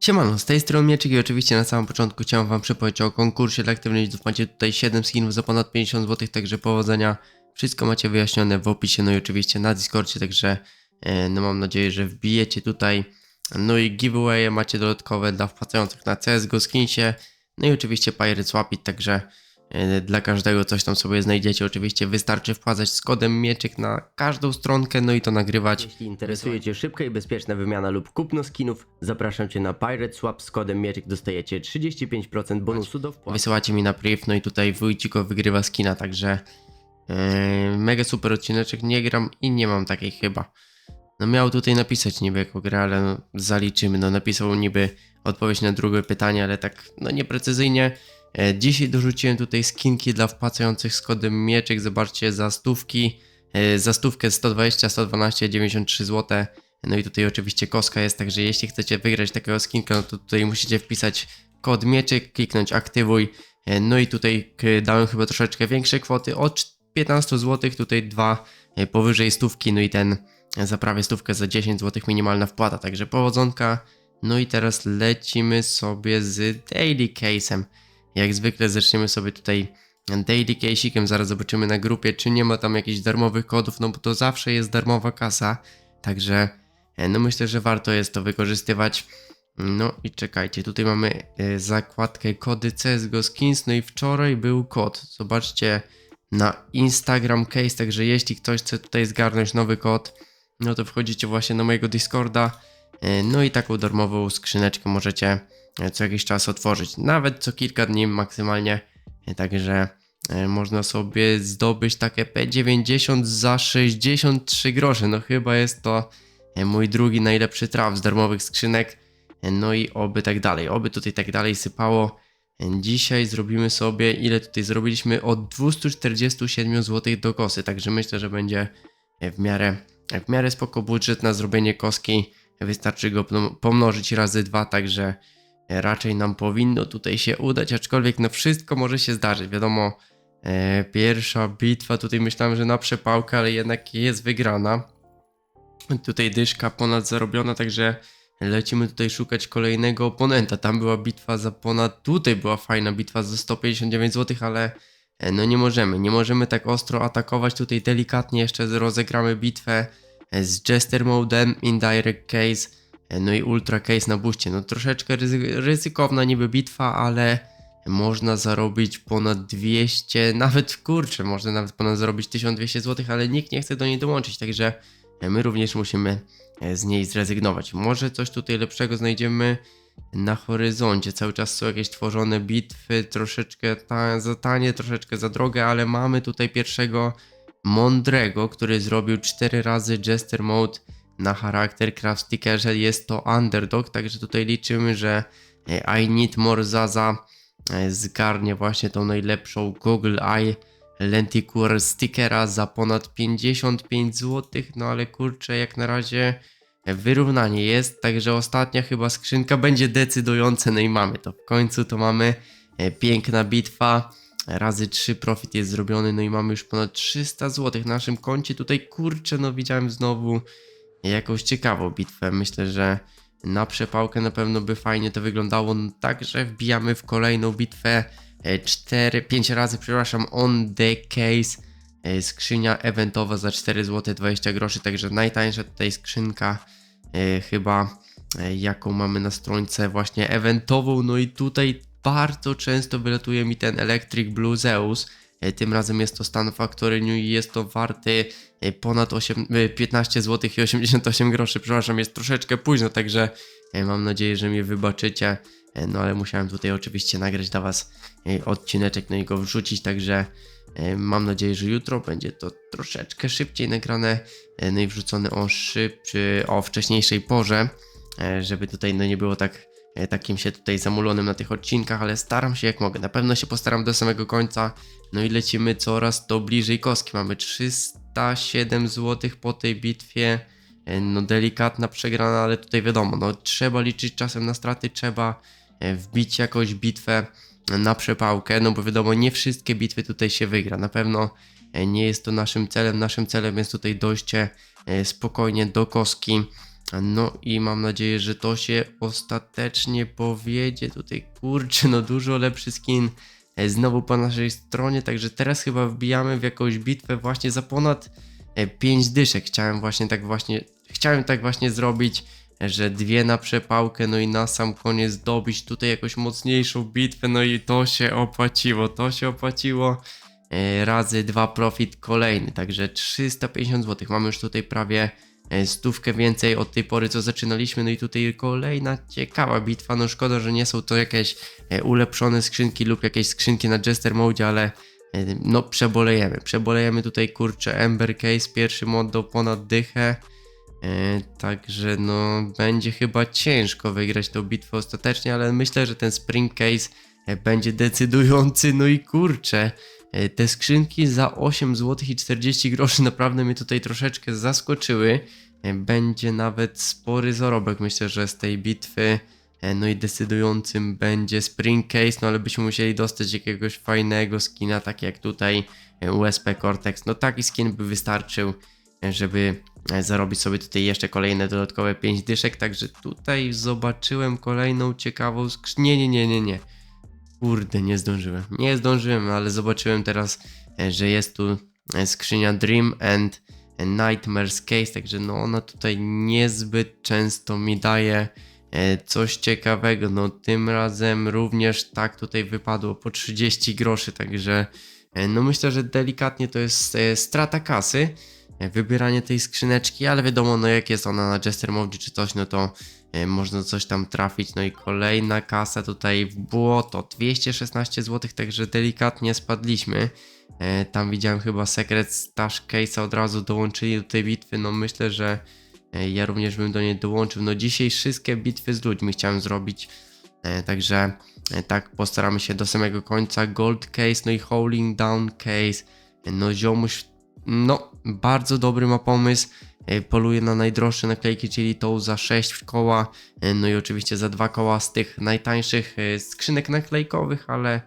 Siemano, z tej strony Mieczyk i oczywiście na samym początku chciałem wam przypomnieć o konkursie dla aktywnych widzów. Macie tutaj 7 skinów za ponad 50 zł, także powodzenia. Wszystko macie wyjaśnione w opisie, no i oczywiście na Discordzie, także e, no mam nadzieję, że wbijecie tutaj. No i giveawaye macie dodatkowe dla wpłacających na CSGO skinsie. No i oczywiście Pirate Swapit, także dla każdego coś tam sobie znajdziecie. Oczywiście wystarczy wpłacać z kodem Mieczyk na każdą stronkę, no i to nagrywać. Jeśli interesuje Cię szybka i bezpieczna wymiana lub kupno skinów, zapraszam Cię na Pirate Swap z kodem Mieczyk dostajecie 35% bonusu do wpłaty. wysyłacie mi na priv, no i tutaj Wójciko wygrywa skina, także yy, mega super odcineczek, nie gram i nie mam takiej chyba. No miał tutaj napisać niby jako grę, ale no, zaliczymy, no napisał niby odpowiedź na drugie pytanie, ale tak no nieprecyzyjnie. E, dzisiaj dorzuciłem tutaj skinki dla wpłacających z kodem Mieczek, zobaczcie za stówki, e, za stówkę 120, 112, 93 zł. No i tutaj oczywiście koska jest, także jeśli chcecie wygrać takiego skinka, no to tutaj musicie wpisać kod Mieczek, kliknąć aktywuj, E, No i tutaj dałem chyba troszeczkę większe kwoty, od 15 zł, tutaj dwa powyżej stówki, no i ten za prawie stówkę za 10 zł minimalna wpłata, także powodzonka. No i teraz lecimy sobie z daily case'em. Jak zwykle zaczniemy sobie tutaj daily case'ikiem, zaraz zobaczymy na grupie, czy nie ma tam jakichś darmowych kodów, no bo to zawsze jest darmowa kasa, także e, no myślę, że warto jest to wykorzystywać. No i czekajcie, tutaj mamy e, zakładkę kody CSGO Skins, no i wczoraj był kod. Zobaczcie na Instagram Case, także jeśli ktoś chce tutaj zgarnąć nowy kod, no to wchodzicie właśnie na mojego Discorda, e, no i taką darmową skrzyneczkę możecie co jakiś czas otworzyć, nawet co kilka dni maksymalnie, e, także e, można sobie zdobyć takie P90 za 63 grosze, no chyba jest to e, mój drugi najlepszy traf z darmowych skrzynek. No i oby tak dalej, oby tutaj tak dalej sypało. Dzisiaj zrobimy sobie, ile tutaj zrobiliśmy? Od 247 zł do kosy, także myślę, że będzie w miarę, w miarę spoko budżet na zrobienie koski. Wystarczy go pom- pomnożyć razy dwa, także raczej nam powinno tutaj się udać, aczkolwiek no wszystko może się zdarzyć. Wiadomo, e, pierwsza bitwa tutaj myślałem, że na przepałkę, ale jednak jest wygrana. Tutaj dyszka ponad zarobiona, także lecimy tutaj szukać kolejnego oponenta. Tam była bitwa za ponad, tutaj była fajna bitwa za 159 zł, ale e, no nie możemy, nie możemy tak ostro atakować. Tutaj delikatnie jeszcze rozegramy bitwę e, z Jester Modem, Indirect Case, no i Ultra Case na buście. No troszeczkę ryzy- ryzykowna niby bitwa, ale można zarobić ponad 200, nawet kurczę, można nawet ponad zarobić 1200 zł, ale nikt nie chce do niej dołączyć, także e, my również musimy e, z niej zrezygnować. Może coś tutaj lepszego znajdziemy na horyzoncie. Cały czas są jakieś tworzone bitwy, troszeczkę ta, za tanie, troszeczkę za drogie, ale mamy tutaj pierwszego mądrego, który zrobił 4 razy Jester Mode na charakter Craft Stickerze. Jest to underdog, także tutaj liczymy, że e, I Need More Zaza e, zgarnie właśnie tą najlepszą Google Eye Lenticore stickera za ponad 55 zł, no ale kurczę, jak na razie wyrównanie jest, także ostatnia chyba skrzynka będzie decydująca, no i mamy to. W końcu to mamy e, piękna bitwa, razy 3 profit jest zrobiony, no i mamy już ponad 300 zł na naszym koncie. Tutaj kurczę, no widziałem znowu jakąś ciekawą bitwę. Myślę, że na przepałkę na pewno by fajnie to wyglądało. No, także wbijamy w kolejną bitwę 4, 5 razy, przepraszam, on the case. E, Skrzynia eventowa za 4 zł 20 groszy, także najtańsza tutaj skrzynka e, chyba e, jaką mamy na stronce właśnie eventową. No i tutaj bardzo często wylatuje mi ten Electric Blue Zeus. E, Tym razem jest to stan Factory New i jest to warty e, ponad 8, e, 15 zł i 88 groszy. Przepraszam, jest troszeczkę późno, także e, mam nadzieję, że mi wybaczycie. E, No ale musiałem tutaj oczywiście nagrać dla Was odcineczek, no i go wrzucić, także mam nadzieję, że jutro będzie to troszeczkę szybciej nagrane, no i wrzucone o szybszy, o wcześniejszej porze, żeby tutaj no nie było tak takim się tutaj zamulonym na tych odcinkach, ale staram się jak mogę. Na pewno się postaram do samego końca. No i lecimy coraz to bliżej koski. Mamy 307 zł po tej bitwie. E, No delikatna przegrana, ale tutaj wiadomo, no trzeba liczyć czasem na straty, trzeba e, wbić jakąś bitwę na przepałkę, no bo wiadomo, nie wszystkie bitwy tutaj się wygra. Na pewno e, nie jest to naszym celem. Naszym celem jest tutaj dojście spokojnie do koski No i mam nadzieję, że to się ostatecznie powiedzie. Tutaj kurczę, no dużo lepszy skin znowu po naszej stronie, także teraz chyba wbijamy w jakąś bitwę właśnie za ponad 5 dyszek. Chciałem właśnie tak właśnie, chciałem tak właśnie zrobić, e, że dwie na przepałkę, no i na sam koniec zdobyć tutaj jakąś mocniejszą bitwę, no i to się opłaciło, to się opłaciło. E, Razy dwa profit kolejny, także 350 zł. Mamy już tutaj prawie e, stówkę więcej od tej pory, co zaczynaliśmy. No i tutaj kolejna ciekawa bitwa. No szkoda, że nie są to jakieś e, ulepszone skrzynki lub jakieś skrzynki na Jester Mode, ale e, no przebolejemy. Przebolejemy tutaj kurczę Ember Case, pierwszy mod do ponad dychę. E, Także no będzie chyba ciężko wygrać tą bitwę ostatecznie, ale myślę, że ten Spring Case e, będzie decydujący. No i kurczę, e, te skrzynki za 8 zł i 40 groszy naprawdę mnie tutaj troszeczkę zaskoczyły. E, Będzie nawet spory zarobek, myślę, że z tej bitwy. E, No i decydującym będzie Spring Case, no ale byśmy musieli dostać jakiegoś fajnego skina, tak jak tutaj e, USP Cortex. No taki skin by wystarczył, e, żeby e, zarobić sobie tutaj jeszcze kolejne dodatkowe 5 dyszek. Także tutaj zobaczyłem kolejną ciekawą skrzynkę. Nie, nie, nie, nie, nie. Kurde, nie zdążyłem. Nie zdążyłem, ale zobaczyłem teraz, e, że jest tu e, skrzynia Dream and Nightmares Case, także no ona tutaj niezbyt często mi daje e, coś ciekawego. No tym razem również tak tutaj wypadło po 30 groszy, także e, no myślę, że delikatnie to jest e, strata kasy. E, Wybieranie tej skrzyneczki, ale wiadomo, no jak jest ona na Jester Mode czy coś, no to e, można coś tam trafić. No i kolejna kasa tutaj w błoto 216 zł, także delikatnie spadliśmy. E, Tam widziałem chyba Secret Stash Case'a od razu dołączyli do tej bitwy. No myślę, że ja również bym do niej dołączył. No dzisiaj wszystkie bitwy z ludźmi chciałem zrobić. Także tak postaramy się do samego końca. Gold Case, no i Howling Down Case. No ziomuś, no bardzo dobry ma pomysł. E, Poluje na najdroższe naklejki, czyli tą za 6 koła. e, No i oczywiście za dwa koła z tych najtańszych e, skrzynek naklejkowych, ale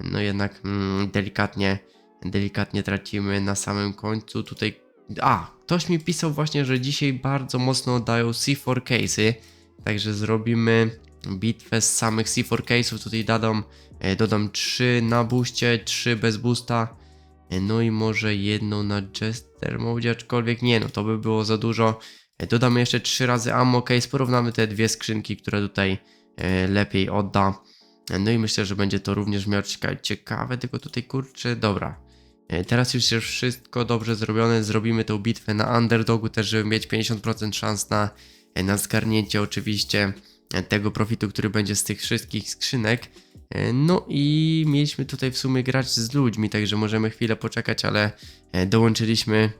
no jednak mm, delikatnie, delikatnie tracimy na samym końcu. Tutaj, a, ktoś mi pisał właśnie, że dzisiaj bardzo mocno dają C4 case'y, także zrobimy bitwę z samych C4 case'ów. Tutaj dodam, dodam 3 na booście, 3 bez boosta, e, no i może jedną na Jester Mode, aczkolwiek nie, no to by było za dużo. E, Dodamy jeszcze 3 razy ammo case, porównamy te dwie skrzynki, które tutaj e, lepiej odda. No i myślę, że będzie to również miał cieka- ciekawe, tylko tutaj kurczę, dobra. E, Teraz już jest wszystko dobrze zrobione, zrobimy tą bitwę na underdogu też, żeby mieć 50% szans na, e, na zgarnięcie oczywiście e, tego profitu, który będzie z tych wszystkich skrzynek. E, No i mieliśmy tutaj w sumie grać z ludźmi, także możemy chwilę poczekać, ale e, dołączyliśmy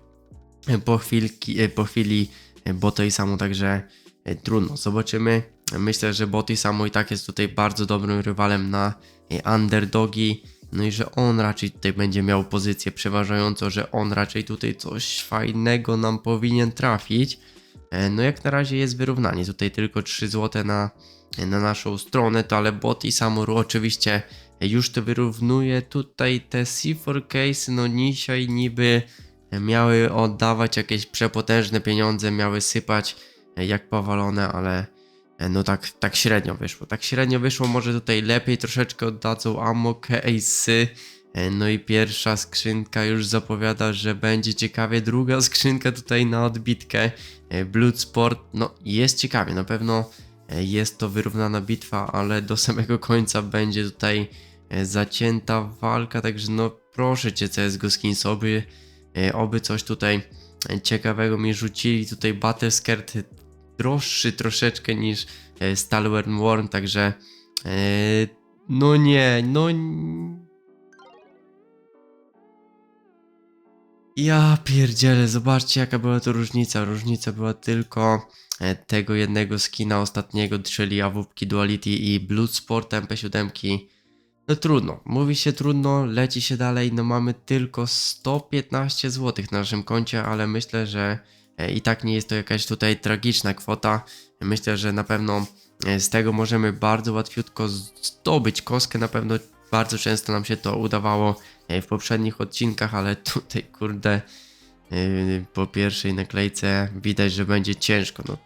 e, po, chwilki, po chwili Boto i Samu, także trudno, zobaczymy. Myślę, że Boty Samo i tak jest tutaj bardzo dobrym rywalem na underdogi. No i że on raczej tutaj będzie miał pozycję przeważającą, że on raczej tutaj coś fajnego nam powinien trafić. E, No jak na razie jest wyrównanie, tutaj tylko 3 zł na, na naszą stronę, to ale bot i Samoru oczywiście już to wyrównuje. Tutaj te C4 case, no dzisiaj niby miały oddawać jakieś przepotężne pieniądze, miały sypać e, jak powalone, ale e, no tak, tak średnio wyszło. Tak średnio wyszło, może tutaj lepiej troszeczkę oddadzą ammo case'y. No i pierwsza skrzynka już zapowiada, że będzie ciekawie. Druga skrzynka tutaj na odbitkę. E, Bloodsport, no jest ciekawie, na pewno e, jest to wyrównana bitwa, ale do samego końca będzie tutaj e, zacięta walka, także no proszę cię CSGO Skins, oby, oby coś tutaj ciekawego mi rzucili. Tutaj Battle Skirt droższy troszeczkę niż Stalwart Worm, także no nie, no Ja pierdzielę, zobaczcie jaka była to różnica. Różnica była tylko e, tego jednego skina ostatniego, czyli AWP Duality i Bloodsport MP7. No trudno, mówi się trudno, leci się dalej, no mamy tylko 115 zł na naszym koncie, ale myślę, że e, i tak nie jest to jakaś tutaj tragiczna kwota. Myślę, że na pewno e, z tego możemy bardzo łatwiutko zdobyć kostkę, na pewno bardzo często nam się to udawało e, w poprzednich odcinkach, ale tutaj kurde yy, po pierwszej naklejce widać, że będzie ciężko. No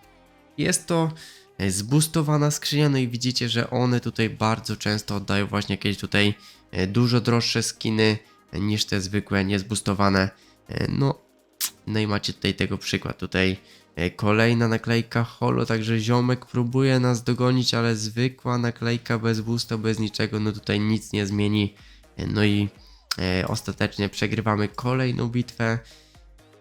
jest to e, zboostowana skrzynia, no i widzicie, że one tutaj bardzo często oddają właśnie jakieś tutaj e, dużo droższe skiny e, niż te zwykłe, niezboostowane. E, No, no i macie tutaj tego przykład. Tutaj e, kolejna naklejka holo, także ziomek próbuje nas dogonić, ale zwykła naklejka bez boosta, bez niczego, no tutaj nic nie zmieni. E, No i e, ostatecznie przegrywamy kolejną bitwę.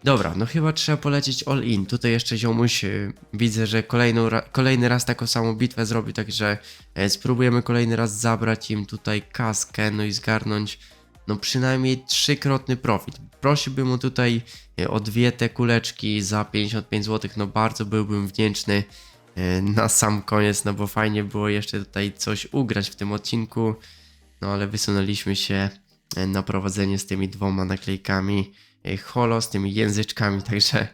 Dobra, no chyba trzeba polecieć all in. Tutaj jeszcze ziomuś e, widzę, że kolejną, ra- kolejny raz taką samą bitwę zrobi, także e, spróbujemy kolejny raz zabrać im tutaj kaskę, no i zgarnąć no przynajmniej trzykrotny profit. Prosiłbym mu tutaj e, o dwie te kuleczki za 55 zł, no bardzo byłbym wdzięczny e, na sam koniec, no bo fajnie było jeszcze tutaj coś ugrać w tym odcinku, no ale wysunęliśmy się e, na prowadzenie z tymi dwoma naklejkami holo, z tymi języczkami, także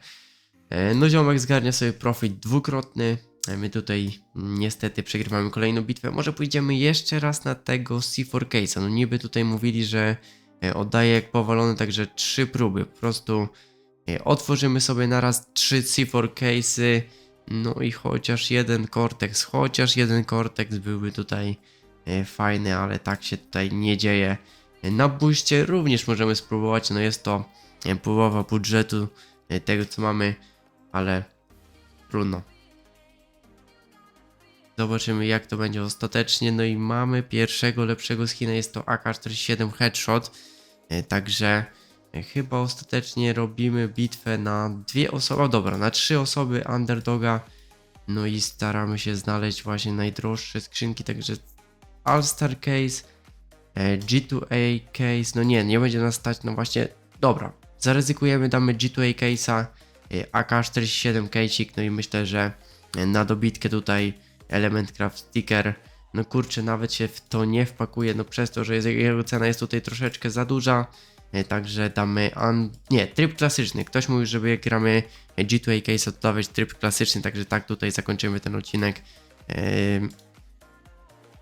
no ziomek zgarnia sobie profit dwukrotny, My tutaj mm, niestety przegrywamy kolejną bitwę. Może pójdziemy jeszcze raz na tego C4 Case'a. No niby tutaj mówili, że e, oddaje jak powalony, także trzy próby. Po prostu e, otworzymy sobie naraz trzy C4 Case'y. No i chociaż jeden Cortex, chociaż jeden Cortex byłby tutaj e, fajny, ale tak się tutaj nie dzieje. Na buście również możemy spróbować, no jest to połowa budżetu tego co mamy, ale trudno. Zobaczymy jak to będzie ostatecznie. No i mamy pierwszego lepszego skina, jest to AK-47 Headshot. E, Także e, chyba ostatecznie robimy bitwę na dwie osoby, dobra, na trzy osoby underdoga. No i staramy się znaleźć właśnie najdroższe skrzynki, także All-Star Case, e, G2A Case, no nie, nie będzie nas stać, no właśnie, dobra, zaryzykujemy, damy G2A Case'a, e, AK-47 Case'ik, no i myślę, że na dobitkę tutaj Element Craft Sticker. No kurczę, nawet się w to nie wpakuje, no przez to, że jego cena jest tutaj troszeczkę za duża. E, Także damy. Un... Nie, tryb klasyczny. Ktoś mówił, żeby jak gramy G2A Case, to dawać tryb klasyczny, także tak tutaj zakończymy ten odcinek.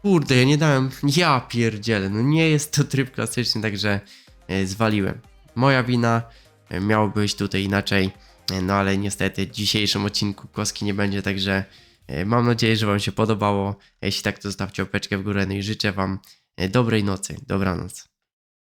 Kurde, ja nie dałem. Ja pierdzielę, no nie jest to tryb klasyczny, także e, zwaliłem. Moja wina, e, miało być tutaj inaczej, no ale niestety w dzisiejszym odcinku koski nie będzie, także mam nadzieję, że Wam się podobało. Jeśli tak, to zostawcie opeczkę w górę, no i życzę Wam e, dobrej nocy, dobranoc.